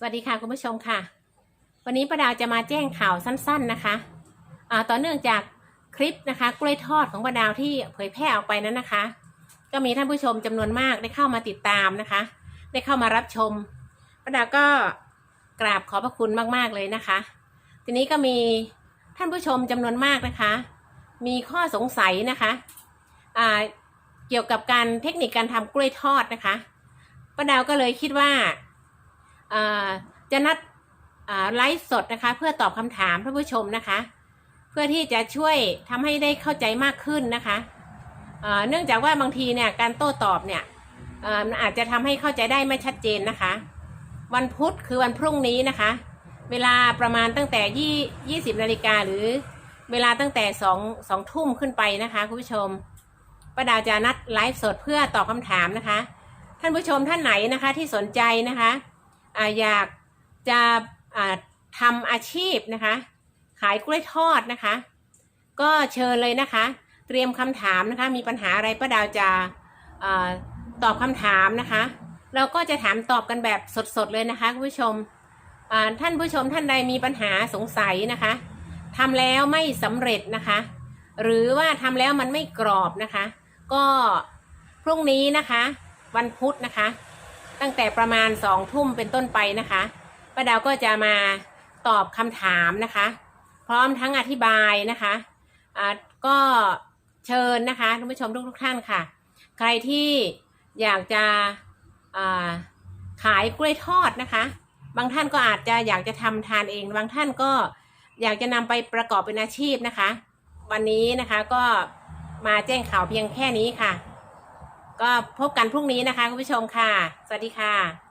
สวัสดีค่ะคุณผู้ชมค่ะ วันนี้ประดาวจะมาแจ้งข่าวสั้น ๆนะคะอ่าต่อเนื่องจากคลิปนะคะ กล้วยทอดของประดาวที่เผยแพร่ออกไปนั้นนะคะ ก็มีท่านผู้ชมจำนวนมากได้เข้ามาติดตามนะคะ ได้เข้ามารับชมประดาวก็กราบขอบพระคุณมากๆเลยนะคะ ทีนี้ก็มีท่านผู้ชมจำนวนมากนะคะ มีข้อสงสัยนะคะอ่าเกี่ยวกับการเทคนิคการทำกล้วยทอดนะคะป้าดาวก็เลยคิดว่า จะนัดไลฟ์สดนะคะ เพื่อตอบคำถามท่านผู้ชมนะคะ เพื่อที่จะช่วยทำให้ได้เข้าใจมากขึ้นนะคะเนื่องจากว่าบางทีเนี่ยการโต้ตอบเนี่ยอามันอาจจะทำให้เข้าใจได้ไม่ชัดเจนนะคะ วันพุธคือวันพรุ่งนี้นะคะ เวลาประมาณตั้งแต่ยี่ยี่สิบนาฬิกาหรือเวลาตั้งแต่สองสองทุ่มขึ้นไปนะคะคุณผู้ชมป้าดาจะนัดไลฟ์สดเพื่อตอบคำถามนะคะ ท่านผู้ชมท่านไหนนะคะที่สนใจนะคะ อยากจะอ่าทำอาชีพนะคะ ขายกล้วยทอดนะคะ ก็เชิญเลยนะคะ เตรียมคำถามนะคะ มีปัญหาอะไรป้าดาวจะอตอบคำถามนะคะ เราก็จะถามตอบกันแบบสดๆเลยนะคะคุณผู้ชมท่านผู้ชมท่านใดมีปัญหาสงสัยนะคะทำแล้วไม่สำเร็จนะคะ หรือว่าทำแล้วมันไม่กรอบนะคะ ก็พรุ่งนี้นะคะ วันพุธนะคะ ตั้งแต่ประมาณสองทุ่มเป็นต้นไปนะคะป้าดาวก็จะมาตอบคำถามนะคะ พร้อมทั้งอธิบายนะคะอ่าก็เชิญนะคะท่านผู้ชมทุกๆท่านค่ะ ใครที่อยากจะอ่าขายกล้วยทอดนะคะ บางท่านก็อาจจะอยากจะทำทานเอง บางท่านก็อยากจะนำไปประกอบเป็นอาชีพนะคะ วันนี้นะคะก็มาแจ้งข่าวเพียงแค่นี้ค่ะ ก็พบกันพรุ่งนี้นะคะคุณผู้ชมค่ะ สวัสดีค่ะ